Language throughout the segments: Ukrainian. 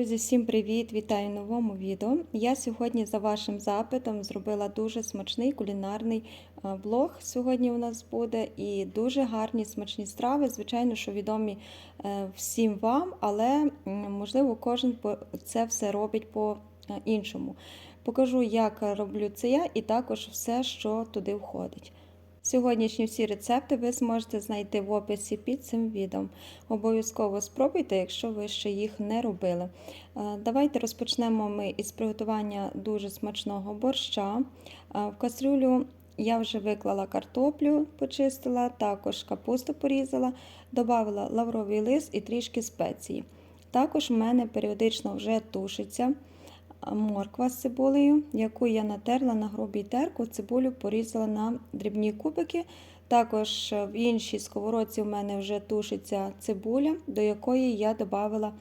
Друзі, всім привіт! Вітаю в новому відео. Я сьогодні за вашим запитом зробила дуже смачний кулінарний е, блог. Сьогодні у нас буде і дуже гарні смачні страви. Звичайно, що відомі е, всім вам, але можливо кожен це все робить по-іншому. Покажу, як роблю це я, і також все, що туди входить. Сьогоднішні всі рецепти ви зможете знайти в описі під цим відео. Обов'язково спробуйте, якщо ви ще їх не робили. Е, Давайте розпочнемо ми із приготування дуже смачного борща. Е, В кастрюлю я вже виклала картоплю, почистила, також капусту порізала, додала лавровий лист і трішки спеції. Також в мене періодично вже тушиться морква з цибулею, яку я натерла на грубій терку, цибулю порізала на дрібні кубики. Також в іншій сковородці у мене вже тушиться цибуля, до якої я додала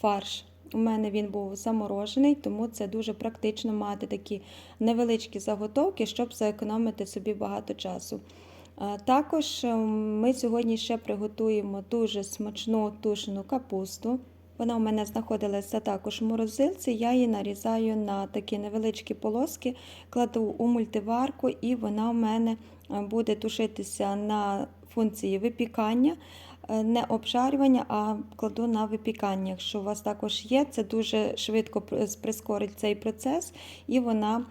фарш. У мене він був заморожений, тому це дуже практично мати такі невеличкі заготовки, щоб зекономити собі багато часу. Також е, ми сьогодні ще приготуємо дуже смачну тушену капусту. Вона у мене знаходилася також в морозилці. Я її нарізаю на такі невеличкі полоски, кладу у мультиварку, і вона у мене е, буде тушитися на функції випікання, не обжарювання, а кладу на випікання. Якщо у вас також є, це дуже швидко прискорить цей процес, і вона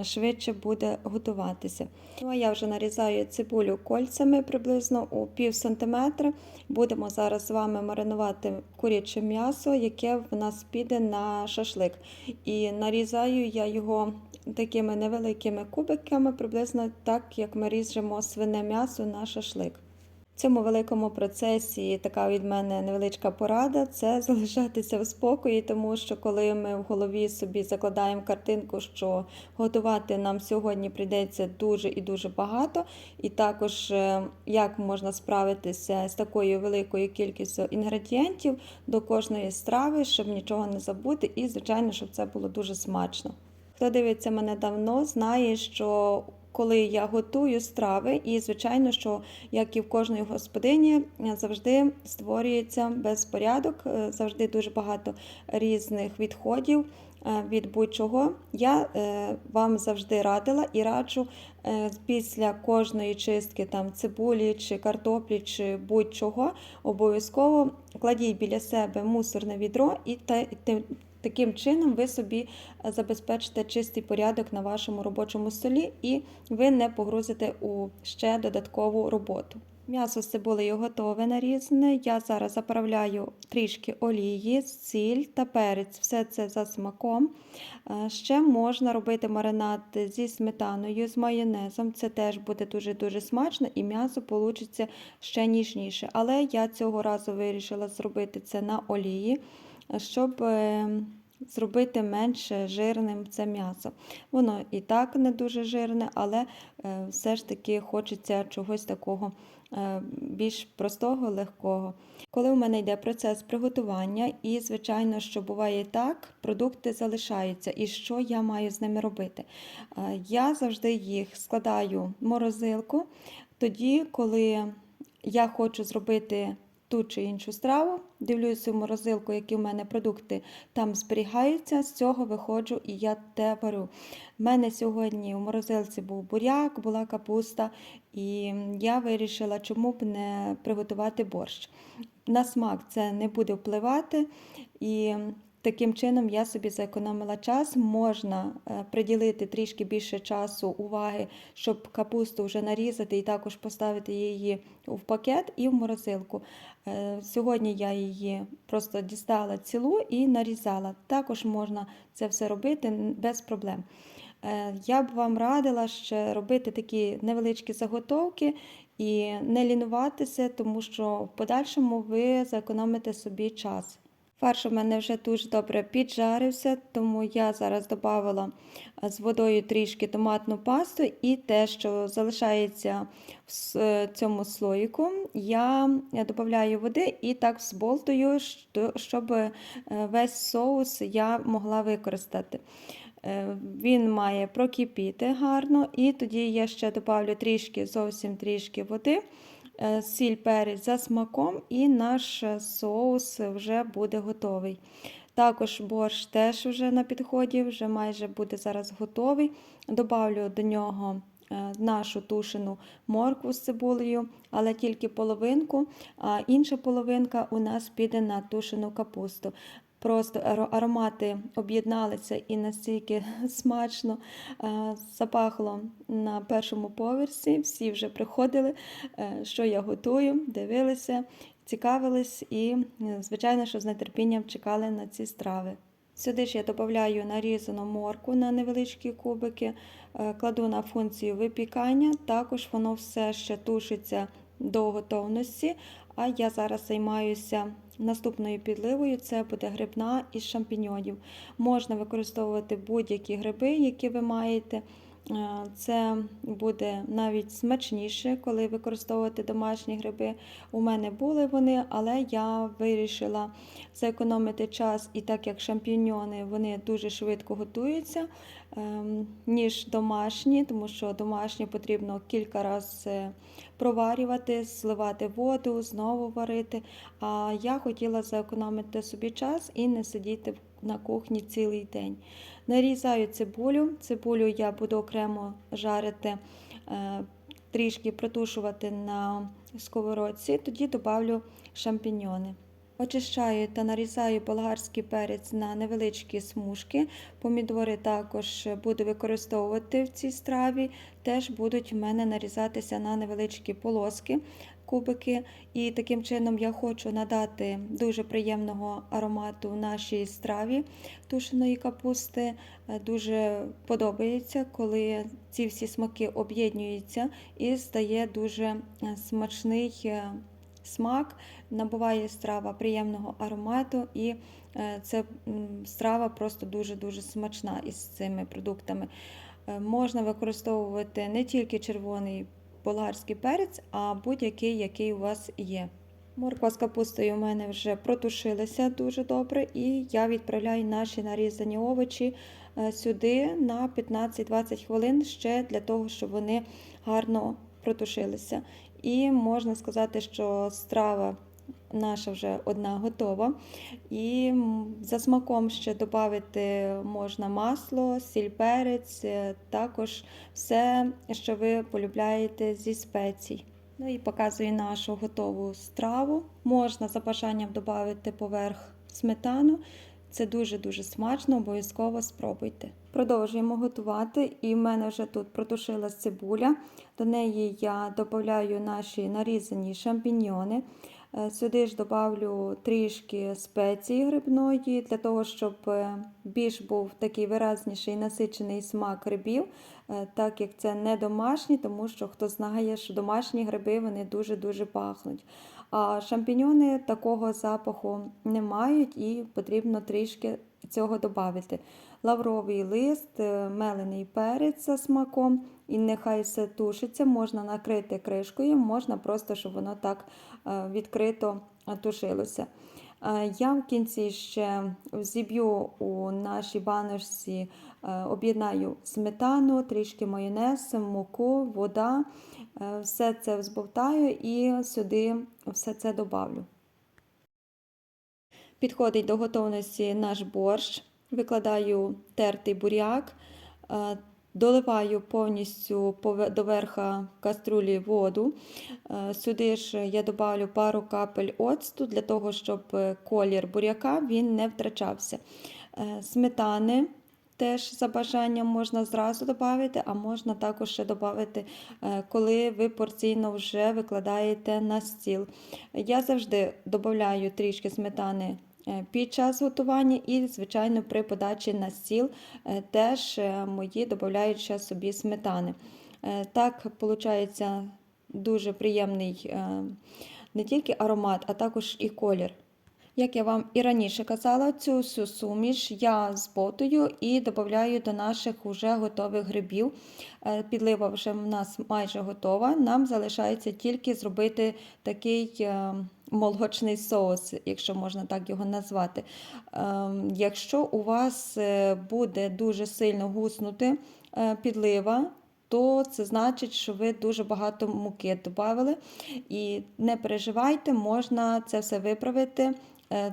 е, швидше буде готуватися. Ну, а я вже нарізаю цибулю кольцями приблизно у пів сантиметра. Будемо зараз з вами маринувати куряче м'ясо, яке в нас піде на шашлик. І нарізаю я його такими невеликими кубиками, приблизно так, як ми ріжемо свине м'ясо на шашлик. Цьому великому процесі така від мене невеличка порада це залишатися в спокої, тому що коли ми в голові собі закладаємо картинку, що готувати нам сьогодні прийдеться дуже і дуже багато, і також е, як можна справитися з такою великою кількістю інгредієнтів до кожної страви, щоб нічого не забути, і звичайно, щоб це було дуже смачно. Хто дивиться мене давно, знає, що коли я готую страви, і звичайно, що як і в кожної господині завжди створюється безпорядок, е, завжди дуже багато різних відходів е, від будь-чого. Я е, вам завжди радила і раджу після кожної чистки там цибулі чи картоплі чи будь-чого обов'язково кладіть біля себе мусорне відро і Таким чином ви собі е, забезпечите чистий порядок на вашому робочому столі і ви не погрузите у ще додаткову роботу. М'ясо з цибулею готове нарізане. Я зараз заправляю трішки олії, сіль та перець. Все це за смаком. Е, Ще можна робити маринад зі сметаною, з майонезом. Це теж буде дуже-дуже смачно і м'ясо получиться ще ніжніше. Але я цього разу вирішила зробити це на олії щоб е, зробити менш жирним це м'ясо. Воно і так не дуже жирне, але е, все ж таки хочеться чогось такого е, більш простого, легкого. Коли у мене йде процес приготування, і, звичайно, що буває так, продукти залишаються, і що я маю з ними робити? Я завжди їх складаю в морозилку, тоді, коли я хочу зробити ту чи іншу страву, дивлюся в морозилку, які в мене продукти там зберігаються, з цього виходжу і я те варю. У мене сьогодні в морозилці був буряк, була капуста, і я вирішила, чому б не приготувати борщ. На смак це не буде впливати. І Таким чином я собі зекономила час. Можна е, приділити трішки більше часу, уваги, щоб капусту вже нарізати і також поставити її в пакет і в морозилку. Е, Сьогодні я її просто дістала цілу і нарізала. Також можна це все робити без проблем. Е, Я б вам радила ще робити такі невеличкі заготовки і не лінуватися, тому що в подальшому ви зекономите собі час. Фарш у мене вже дуже добре піджарився, тому я зараз додала з водою трішки томатну пасту і те, що залишається в е, цьому слоїку, я додаю води і так зболтую, що- щоб е, весь соус я могла використати. Е, Він має прокипіти гарно, і тоді я ще додавлю трішки, зовсім трішки води. Е, Сіль перець за смаком, і наш е, соус вже буде готовий. Також борщ теж вже на підході, вже майже буде зараз готовий. Добавлю до нього е, нашу тушену моркву з цибулею, але тільки половинку, а інша половинка у нас піде на тушену капусту. Просто аромати об'єдналися і настільки смачно е, запахло на першому поверсі. Всі вже приходили, е, що я готую, дивилися, цікавились і, е, звичайно, що з нетерпінням чекали на ці страви. Сюди ж я додаю нарізану морку на невеличкі кубики, кладу на функцію випікання. Також воно все ще тушиться до готовності. А я зараз займаюся наступною підливою. Це буде грибна із шампіньонів. Можна використовувати будь-які гриби, які ви маєте. Е, Це буде навіть смачніше, коли використовувати домашні гриби. У мене були вони, але я вирішила зекономити час, і так як шампіньони вони дуже швидко готуються, ем, ніж домашні, тому що домашні потрібно кілька разів проварювати, зливати воду, знову варити. А я хотіла зекономити собі час і не сидіти на кухні цілий день. Нарізаю цибулю. Цибулю я буду окремо жарити, е, трішки протушувати на сковородці, тоді додавлю шампіньони. Очищаю та нарізаю болгарський перець на невеличкі смужки. Помідори також буду використовувати в цій страві. Теж будуть в мене нарізатися на невеличкі полоски, кубики. І таким чином я хочу надати дуже приємного аромату нашій страві тушеної капусти. Дуже подобається, коли ці всі смаки об'єднуються і стає дуже смачний е, смак, набуває страва приємного аромату, і е, це страва просто дуже-дуже смачна із цими продуктами. Е, Можна використовувати не тільки червоний болгарський перець, а будь-який, який у вас є. Морква з капустою у мене вже протушилася дуже добре, і я відправляю наші нарізані овочі е, сюди на 15-20 хвилин ще для того, щоб вони гарно протушилися. І можна сказати, що страва наша вже одна готова. І за смаком ще додати можна масло, сіль перець, е, також все, що ви полюбляєте зі спецій. Ну і показую нашу готову страву. Можна за бажанням додати поверх сметану. Це дуже-дуже смачно, обов'язково спробуйте. Продовжуємо готувати, і в мене вже тут протушилась цибуля. До неї я додаю наші нарізані шампіньйони. Е, Сюди ж додавлю трішки спеції грибної, для того, щоб е, більш був такий виразніший насичений смак грибів, е, так як це не домашні, тому що хто знає, що домашні гриби вони дуже-дуже пахнуть. Шампіньони такого запаху не мають і потрібно трішки цього додати. Лавровий лист, е, мелений перець за смаком, і нехай все тушиться, можна накрити кришкою, можна просто, щоб воно так е, відкрито тушилося. Е, Я в кінці ще зіб'ю у нашій баночці, е, об'єднаю сметану, трішки майонез, муку, вода. Е, Все це взбовтаю і сюди все це добавлю. Підходить до готовності наш борщ. Викладаю тертий буряк, доливаю повністю до верха каструлі воду. Е, Сюди ж я добавлю пару капель оцту для того, щоб колір буряка він не втрачався. Е, Сметани теж за бажанням можна зразу додати, а можна також ще додати, е, коли ви порційно вже викладаєте на стіл. Я завжди додаю трішки сметани під час готування і, звичайно, при подачі на стіл е, теж е, мої додають ще собі сметани. Е, Так, виходить дуже приємний е, не тільки аромат, а також і колір. Як я вам і раніше казала, цю всю суміш я зботую і додаю до наших вже готових грибів. Е, Підлива вже в нас майже готова. Нам залишається тільки зробити такий е, молочний соус, якщо можна так його назвати. Ем, Якщо у вас е, буде дуже сильно гуснути е, підлива, то це значить, що ви дуже багато муки додали. І не переживайте, можна це все виправити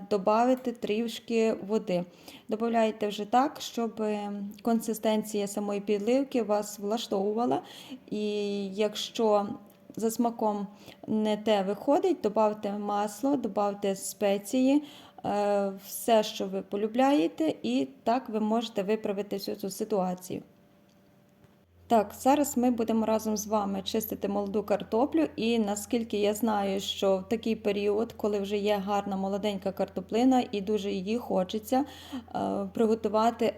додати трішки води. Добавляйте вже так, щоб е, консистенція самої підливки вас влаштовувала. І якщо за смаком не те виходить, додавте масло, додавте спеції, е, все, що ви полюбляєте, і так ви можете виправити всю цю ситуацію. Так, зараз ми будемо разом з вами чистити молоду картоплю, і наскільки я знаю, що в такий період, коли вже є гарна молоденька картоплина і дуже її хочеться е, приготувати,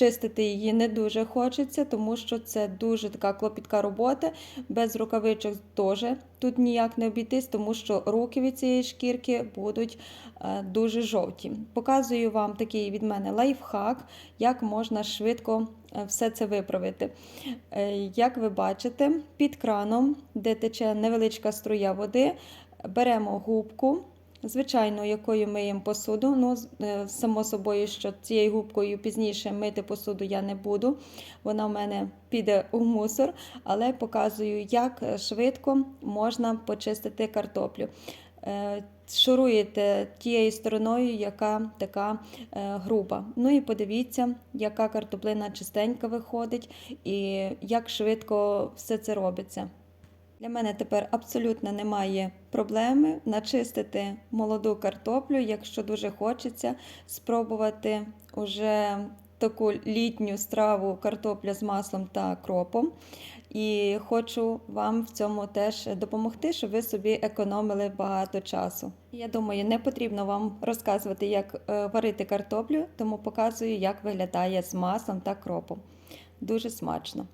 чистити її не дуже хочеться, тому що це дуже така клопітка робота. Без рукавичок теж тут ніяк не обійтись, тому що руки від цієї шкірки будуть е, дуже жовті. Показую вам такий від мене лайфхак, як можна швидко е, все це виправити. Е, Як ви бачите, під краном, де тече невеличка струя води, беремо губку. Звичайно, якою миємо посуду. Ну, е, само собою, що цією губкою пізніше мити посуду я не буду. Вона в мене піде у мусор, але показую, як швидко можна почистити картоплю. Е, шуруєте тією стороною, яка така е, груба. Ну і подивіться, яка картоплина чистенька виходить і як швидко все це робиться. Для мене тепер абсолютно немає проблеми начистити молоду картоплю, якщо дуже хочеться спробувати уже таку літню страву картопля з маслом та кропом. І хочу вам в цьому теж допомогти, щоб ви собі економили багато часу. Я думаю, не потрібно вам розказувати, як е, варити картоплю, тому показую, як виглядає з маслом та кропом. Дуже смачно.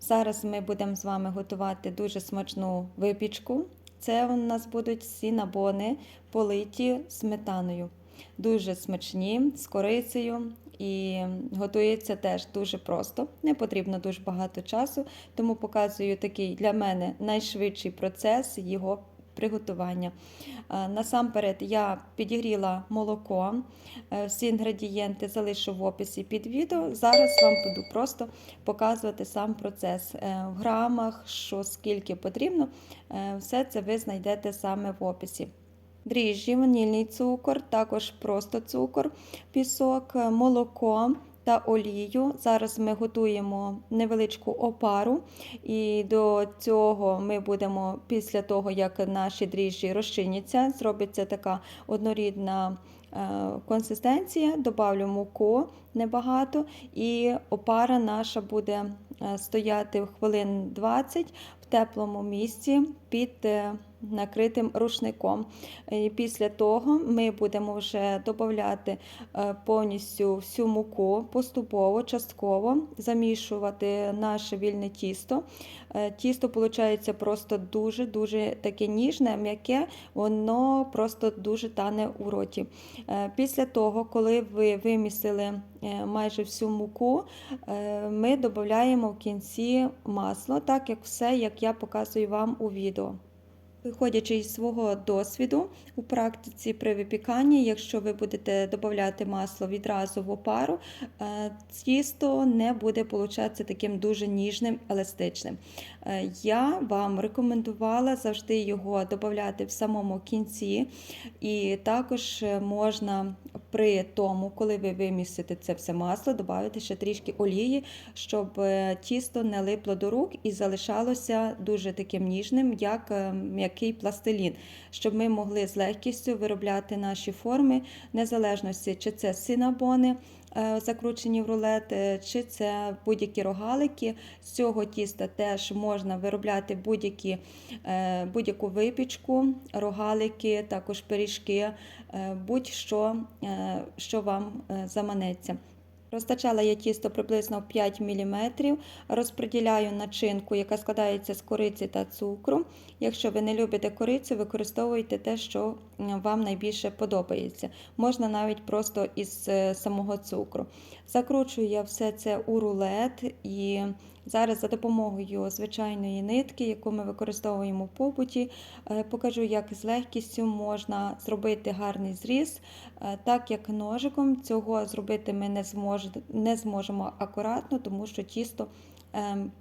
Зараз ми будемо з вами готувати дуже смачну випічку. Це у нас будуть сінабони, политі сметаною. Дуже смачні, з корицею і готується теж дуже просто. Не потрібно дуже багато часу, тому показую такий для мене найшвидший процес його приготування. Е, насамперед я підігріла молоко, е, всі інгредієнти залишу в описі під відео. Зараз вам буду просто показувати сам процес е, в грамах, що скільки потрібно. Все це ви знайдете саме в описі. Дріжджі, ванільний цукор, також просто цукор, пісок, молоко, та олію. Зараз ми готуємо невеличку опару, і до цього ми будемо після того, як наші дріжджі розчиняться, зробиться така однорідна. Е, консистенція, добавлю муку небагато, і опара наша буде е, стояти хвилин 20 в теплому місці під е, накритим рушником. І Після того ми будемо вже додати повністю всю муку поступово, частково замішувати наше вільне тісто. Тісто виходить просто дуже-дуже таке ніжне, м'яке, воно просто дуже тане у роті. Е, після того, коли ви вимісили е, майже всю муку, е, ми додаємо в кінці масло, так як все, як я показую вам у відео. Виходячи із свого досвіду у практиці при випіканні, якщо ви будете додати масло відразу в опару, тісто не буде получатися таким дуже ніжним, еластичним. Я вам рекомендувала завжди його додати в самому кінці, і також можна при тому, коли ви вимісите це все масло, додати ще трішки олії, щоб е, тісто не липло до рук і залишалося дуже таким ніжним, як е, м'який пластилін, щоб ми могли з легкістю виробляти наші форми, незалежності, чи це синабони. Е, закручені в рулет, е, чи це будь-які рогалики. З цього тіста теж можна виробляти е, будь-яку випічку, рогалики, також пиріжки, будь-що, що вам заманеться. Розтачала я тісто приблизно 5 мм, розподіляю начинку, яка складається з кориці та цукру. Якщо ви не любите корицю, використовуйте те, що вам найбільше подобається. Можна навіть просто із е, самого цукру. Закручую я все це у рулет і зараз за допомогою звичайної нитки, яку ми використовуємо в побуті, е, покажу, як з легкістю можна зробити гарний зріз, е, так як ножиком цього зробити ми не зможемо, не зможемо акуратно, тому що тісто ем,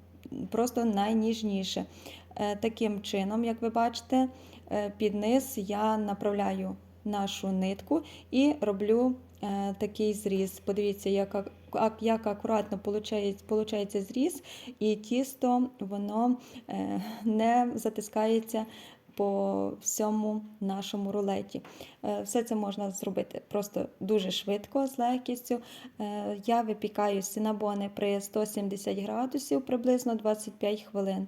просто найніжніше. Таким чином, як ви бачите, під низ я направляю нашу нитку і роблю е, такий зріз. Подивіться, як, як акуратно виходить зріз, і тісто воно е, не затискається по всьому нашому рулеті. Е, Все це можна зробити просто дуже швидко, з легкістю. Е, Я випікаю синабони при 170 градусів приблизно 25 хвилин.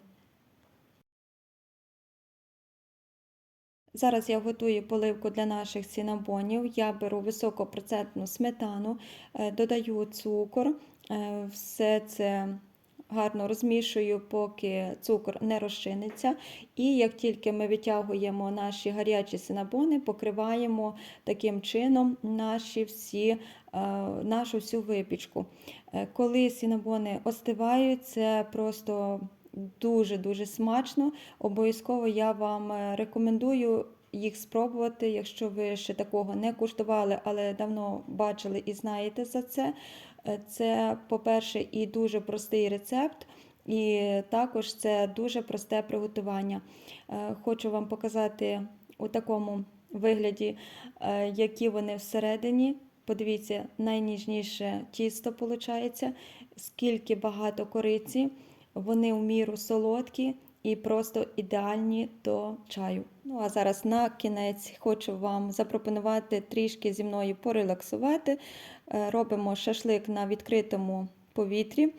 Зараз я готую поливку для наших сінабонів. Я беру високопроцентну сметану, е, додаю цукор, е, все це гарно розмішую, поки цукор не розчиниться. І як тільки ми витягуємо наші гарячі синабони, покриваємо таким чином наші всі, е, нашу всю випічку. Коли сінабони остивають, це просто дуже-дуже смачно. Обов'язково я вам е, рекомендую їх спробувати, якщо ви ще такого не куштували, але давно бачили і знаєте за це. Е, Це, по-перше, і дуже простий рецепт, і також це дуже просте приготування. Е, Хочу вам показати у такому вигляді, які вони всередині. Подивіться, найніжніше тісто виходить, скільки багато кориці. Вони в міру солодкі і просто ідеальні до чаю. Ну а зараз на кінець хочу вам запропонувати трішки зі мною порелаксувати. Е, Робимо шашлик на відкритому повітрі.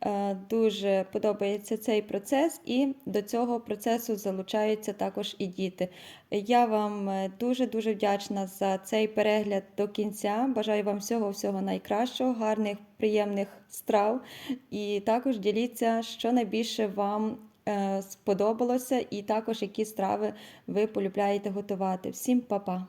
Е, Дуже подобається цей процес, і до цього процесу залучаються також і діти. Я вам дуже-дуже вдячна за цей перегляд до кінця. Бажаю вам всього-всього найкращого, гарних, приємних страв. І також діліться, що найбільше вам е, сподобалося, і також які страви ви полюбляєте готувати. Всім па-па!